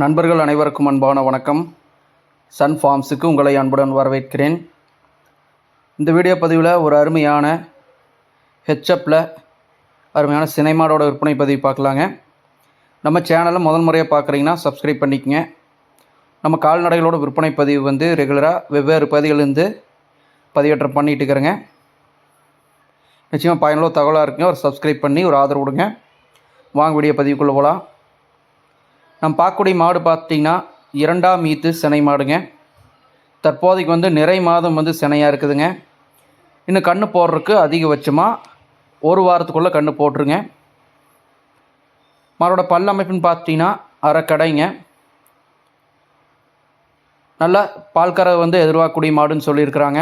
நண்பர்கள் அனைவருக்கும் அன்பான வணக்கம். சன் ஃபார்ம்ஸுக்கு உங்களை அன்புடன் வரவேற்கிறேன். இந்த வீடியோ பதிவில் ஒரு அருமையான ஹெச்அப்பில் அருமையான சினிமாடோட விற்பனை பதிவு பார்க்கலாங்க. நம்ம சேனலை முதல் முறையாக பார்க்குறீங்கன்னா சப்ஸ்கிரைப் பண்ணிக்கங்க. நம்ம கால்நடைகளோட விற்பனை பதிவு வந்து ரெகுலராக வெவ்வேறு பகுதிகளிலிருந்து பதிவேற்றம் பண்ணிட்டு இருக்கிறேங்க. நிச்சயமாக பயனுள்ள தகவலாக இருக்குங்க. ஒரு சப்ஸ்கிரைப் பண்ணி ஒரு ஆதரவு கொடுங்க. வாங்க வீடியோ பதிவுக்குள்ளே போகலாம் நம்ம பார்க்கக்கூடிய மாடு பார்த்தீங்கன்னா இரண்டாம் ஈத்து சினை மாடுங்க. தற்போதைக்கு வந்து நிறை மாதம் வந்து சினையாக இருக்குதுங்க. இன்னும் கன்று போடுறதுக்கு அதிகபட்சமாக ஒரு வாரத்துக்குள்ளே கன்று போட்டுருங்க. மாடோட பல் அமைப்புன்னு பார்த்தீங்கன்னா அரைக்கடைங்க நல்லா பால்கரை வந்து எதிர்பார்க்கக்கூடிய மாடுன்னு சொல்லியிருக்கிறாங்க.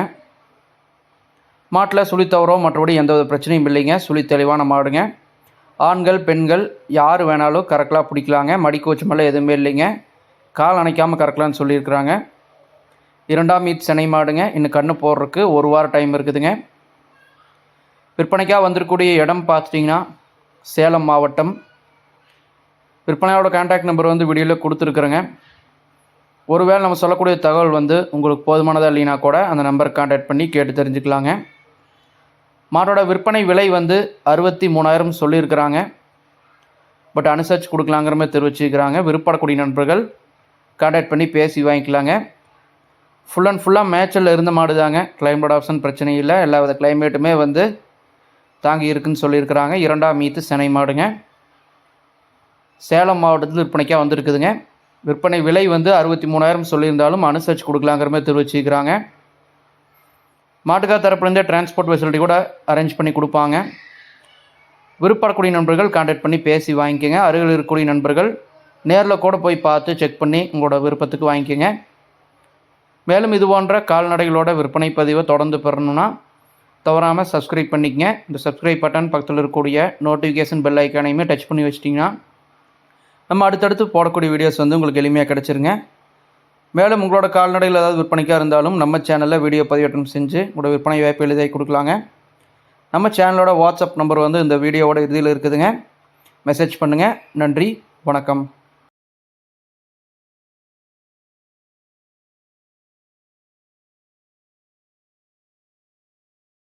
மாட்டில் சுழி தவறோ மற்றபடி எந்த வித பிரச்சனையும் இல்லைங்க. சுழி தெளிவான மாடுங்க. ஆண்கள் பெண்கள் யார் வேணாலும் கறக்கலாம் பிடிக்கலாங்க. மடிக்கோச்சு மேலே எதுவுமே இல்லைங்க. கால் அணைக்காமல் கறக்கலான்னு சொல்லியிருக்கிறாங்க. இரண்டாம் மீட் சினை மாடுங்க. இன்னும் கண்ணு போடுறதுக்கு ஒரு வாரம் டைம் இருக்குதுங்க. விற்பனைக்காக வந்திருக்கக்கூடிய இடம் பார்த்துட்டிங்கன்னா சேலம் மாவட்டம். விற்பனையோட கான்டாக்ட் நம்பர் வந்து வீடியோவில் கொடுத்துருக்குறேங்க. ஒருவேளை நம்ம சொல்லக்கூடிய தகவல் வந்து உங்களுக்கு போதுமானதாக இல்லைனா கூட அந்த நம்பருக்கு கான்டாக்ட் பண்ணி கேட்டு தெரிஞ்சுக்கலாங்க. மாட்டோட விற்பனை விலை வந்து அறுபத்தி மூணாயிரம் சொல்லியிருக்கிறாங்க. பட் அனுசரித்து கொடுக்கலாங்கிற மாதிரி தெரிவிச்சுக்கிறாங்க விருப்பப்படக்கூடிய நண்பர்கள் கான்டாக்ட் பண்ணி பேசி வாங்கிக்கலாங்க. ஃபுல் அண்ட் ஃபுல்லாக மேட்சில் இருந்த மாடு தாங்க கிளைமேட் ஆப்ஷன் பிரச்சனை இல்லை. எல்லா வித கிளைமேட்டுமே வந்து தாங்கி இருக்குன்னு சொல்லியிருக்கிறாங்க. இரண்டாம் மீத்து சென்னை மாடுங்க. சேலம் மாவட்டத்தில் விற்பனைக்காக வந்திருக்குதுங்க. விற்பனை விலை வந்து அறுபத்தி மூணாயிரம் சொல்லியிருந்தாலும் அனுசரித்து கொடுக்கலாங்கிற மாதிரி தெரிவிச்சுக்கிறாங்க மாட்டுக்கார் தரப்புலேருந்தே டிரான்ஸ்போர்ட் ஃபெசிலிட்டி கூட அரேஞ்ச் பண்ணி கொடுப்பாங்க. விருப்பப்படக்கூடிய நண்பர்கள் கான்டாக்ட் பண்ணி பேசி வாங்கிக்கோங்க. அருகில் இருக்கக்கூடிய நண்பர்கள் நேரில் கூட போய் பார்த்து செக் பண்ணி உங்களோட விருப்பத்துக்கு வாங்கிக்கோங்க. மேலும் இது போன்ற கால்நடைகளோட விற்பனை பதிவை தொடர்ந்து பெறணும்னா தவறாமல் சப்ஸ்கிரைப் பண்ணிக்கங்க. இந்த சப்ஸ்கிரைப் பட்டன் பக்கத்தில் இருக்கக்கூடிய நோட்டிஃபிகேஷன் பெல் ஐக்கானையுமே டச் பண்ணி வச்சிட்டிங்கன்னா நம்ம அடுத்தடுத்து போடக்கூடிய வீடியோஸ் வந்து உங்களுக்கு எளிமையாக கிடச்சிருங்க. மேலும் உங்களோட கால்நடைகள் ஏதாவது விற்பனைக்காக இருந்தாலும் நம்ம சேனலில் வீடியோ பதிவேற்றம் செஞ்சு உங்களோட விற்பனை வாய்ப்பு எழுதி கொடுக்கலாங்க. நம்ம சேனலோட வாட்ஸ்அப் நம்பர் வந்து இந்த வீடியோவோட இறுதியில் இருக்குதுங்க. மெசேஜ் பண்ணுங்கள் நன்றி. வணக்கம்.